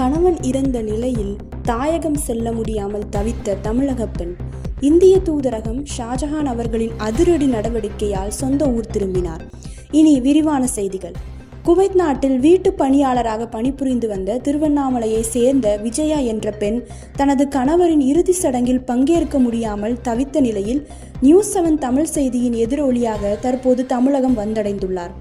கணவன் இறந்த நிலையில் தாயகம் செல்ல முடியாமல் தவித்த தமிழக பெண் இந்திய தூதரகம் ஷாஜஹான் அவர்களின் அதிரடி நடவடிக்கையால் சொந்த ஊர் திரும்பினார். இனி விரிவான செய்திகள். குவைத் நாட்டில் வீட்டு பணியாளராக பணிபுரிந்து வந்த திருவண்ணாமலையை சேர்ந்த விஜயா என்ற பெண் தனது கணவரின் இறுதி சடங்கில் பங்கேற்க முடியாமல் தவித்த நிலையில் நியூஸ் செவன் தமிழ் செய்தியின் எதிரொலியாக தற்போது தமிழகம் வந்தடைந்துள்ளார்.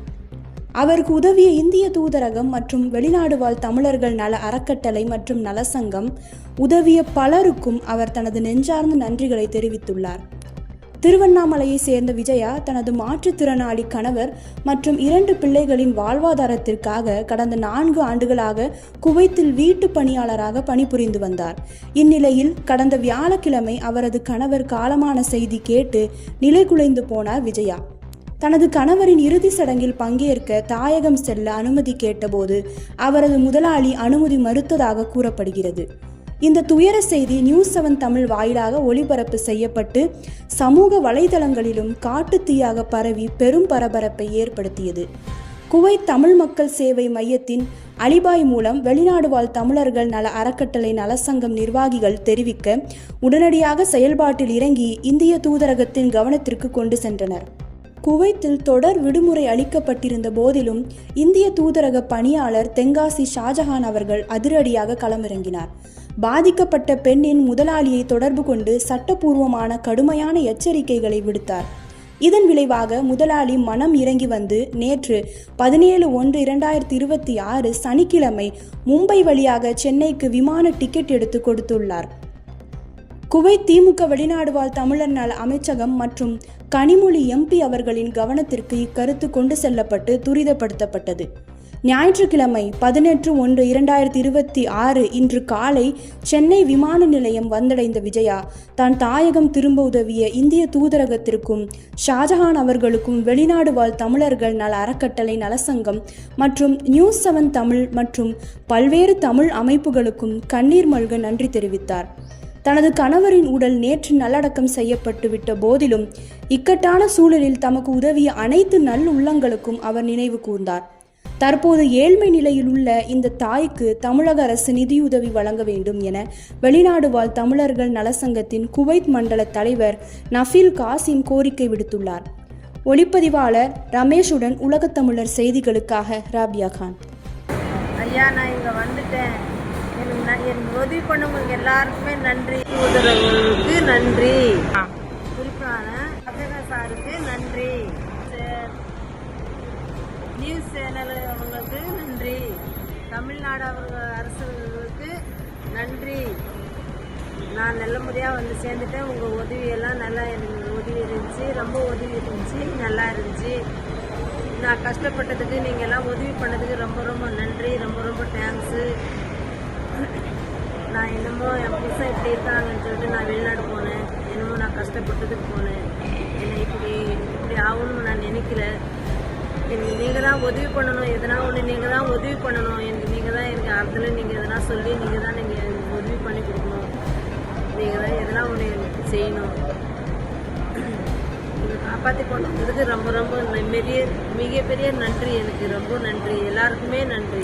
அவருக்கு உதவிய இந்திய தூதரகம் மற்றும் வெளிநாடு வாழ் தமிழர்கள் நல அறக்கட்டளை மற்றும் நலசங்கம் உதவிய பலருக்கும் அவர் தனது நெஞ்சார்ந்த நன்றிகளை தெரிவித்துள்ளார். திருவண்ணாமலையை சேர்ந்த விஜயா தனது மாற்றுத்திறனாளி கணவர் மற்றும் இரண்டு பிள்ளைகளின் வாழ்வாதாரத்திற்காக கடந்த நான்கு ஆண்டுகளாக குவைத்தில் வீட்டு பணியாளராக பணிபுரிந்து வந்தார். இந்நிலையில் கடந்த வியாழக்கிழமை அவரது கணவர் காலமான செய்தி கேட்டு நிலைகுலைந்து போனார் விஜயா. தனது கணவரின் இறுதி சடங்கில் பங்கேற்க தாயகம் செல்ல அனுமதி கேட்டபோது அவரது முதலாளி அனுமதி மறுத்ததாக கூறப்படுகிறது. இந்த துயர செய்தி நியூஸ் செவன் தமிழ் வாயிலாக ஒளிபரப்பு செய்யப்பட்டு சமூக வலைதளங்களிலும் காட்டுத்தீயாக பரவி பெரும் பரபரப்பை ஏற்படுத்தியது. குவைத் தமிழ் மக்கள் சேவை மையத்தின் அலிபாய் மூலம் வெளிநாடு வாழ் தமிழர்கள் நல அறக்கட்டளை நலசங்கம் நிர்வாகிகள் தெரிவிக்க உடனடியாக செயல்பாட்டில் இறங்கி இந்திய தூதரகத்தின் கவனத்திற்கு கொண்டு சென்றனர். குவைத்தில் தொடர் விடுமுறை அளிக்கப்பட்டிருந்த போதிலும் இந்திய தூதரக பணியாளர் தென்காசி ஷாஜஹான் அவர்கள் அதிரடியாக களமிறங்கினார். பாதிக்கப்பட்ட பெண்ணின் முதலாளியை தொடர்பு கொண்டு சட்டப்பூர்வமான கடுமையான எச்சரிக்கைகளை விடுத்தார். இதன் விளைவாக முதலாளி மனம் இறங்கி வந்து நேற்று பதினேழு ஒன்று இரண்டாயிரத்தி இருபத்தி ஆறு சனிக்கிழமை மும்பை வழியாக சென்னைக்கு விமான டிக்கெட் எடுத்து கொடுத்துள்ளார். குவைத் திமுக வெளிநாடு வாழ் தமிழர் நல அமைச்சகம் மற்றும் கனிமொழி எம்பி அவர்களின் கவனத்திற்கு இக்கருத்து கொண்டு செல்லப்பட்டு துரிதப்படுத்தப்பட்டது. ஞாயிற்றுக்கிழமை பதினெட்டு ஒன்று இரண்டாயிரத்தி இருபத்தி ஆறு இன்று காலை சென்னை விமான நிலையம் வந்தடைந்த விஜயா தான் தாயகம் திரும்ப உதவிய இந்திய தூதரகத்திற்கும் ஷாஜஹான் அவர்களுக்கும் வெளிநாடு வாழ் தமிழர்கள் நல அறக்கட்டளை நலசங்கம் மற்றும் நியூஸ் செவன் தமிழ் மற்றும் பல்வேறு தமிழ் அமைப்புகளுக்கும் கண்ணீர் மல்க நன்றி தெரிவித்தார். தனது கணவரின் உடல் நேற்று நல்லடக்கம் செய்யப்பட்டு விட்ட போதிலும் இக்கட்டான சூழலில் தமக்கு உதவிய அனைத்து நல் உள்ளங்களுக்கும் அவர் நினைவு கூர்ந்தார். தற்போது ஏழ்மை நிலையில் உள்ள இந்த தாய்க்கு தமிழக அரசு நிதியுதவி வழங்க வேண்டும் என வெளிநாடு வாழ் தமிழர்கள் நலசங்கத்தின் குவைத் மண்டல தலைவர் நஃபீல் காசிம் கோரிக்கை விடுத்துள்ளார். ஒளிப்பதிவாளர் ரமேஷுடன் உலகத்தமிழர் செய்திகளுக்காக ராபியா கான். ஐயா நான் இங்கே வந்துட்டேன். எனக்கு எனக்கு உதவி பண்ணவங்களுக்கு எல்லாருக்குமே நன்றி. உதவுறவங்களுக்கு நன்றி. குறிப்பான அசகா சாருக்கு நன்றி. நியூஸ் சேனல் அவங்களுக்கு நன்றி. தமிழ்நாடு அரசுகளுக்கு நன்றி. நான் நல்ல முறையாக வந்து சேர்ந்துட்டேன். உங்கள் உதவியெல்லாம் நல்லா உதவி இருந்துச்சு. ரொம்ப உதவி இருந்துச்சு. நல்லா இருந்துச்சு. நான் கஷ்டப்பட்டதுக்கு நீங்கள் எல்லாம் உதவி பண்ணதுக்கு ரொம்ப ரொம்ப நன்றி. ரொம்ப ரொம்ப தேங்க்ஸு நான் என்னமோ என் புதுசாக இப்படி இருக்காங்கன்னு சொல்லிட்டு நான் வெளிநாடு போனேன். என்னமோ நான் கஷ்டப்பட்டதுக்கு போனேன். என்னை இப்படி இப்படி ஆகணும்னு நான் நினைக்கல. எனக்கு நீங்கள் தான் உதவி பண்ணணும். எதனா ஒன்று நீங்கள் தான் உதவி பண்ணணும். எனக்கு நீங்கள் தான் எனக்கு அர்த்தத்தில் நீங்கள் எதனா சொல்லி நீங்கள் தான் நீங்கள் எனக்கு உதவி பண்ணி கொடுக்கணும். நீங்கள் தான் எதனா ஒன்று எனக்கு செய்யணும். நீங்கள் காப்பாற்றி கொண்டு வந்ததுக்கு ரொம்ப ரொம்ப பெரிய மிகப்பெரிய நன்றி எனக்கு. ரொம்ப நன்றி. எல்லாருக்குமே நன்றி.